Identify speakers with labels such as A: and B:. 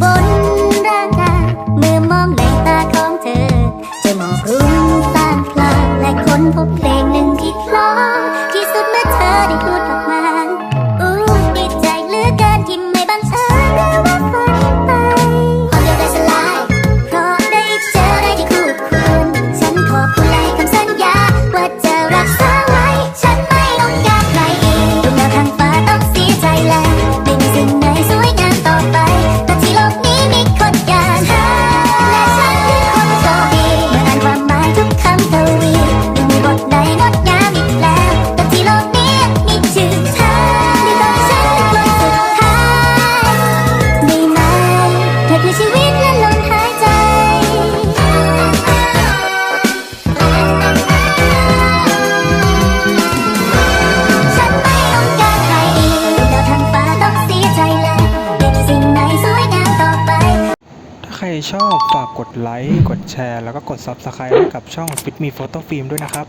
A: บนร่างกายเมื่อมองในตาของเธอ จะมองรุ้งสางพลาและค้นพบเพลง
B: ใครชอบฝากกดไลค์ กดแชร์ แล้วก็กด Subscribe กับช่อง Fit Me Photo Film ด้วยนะครับ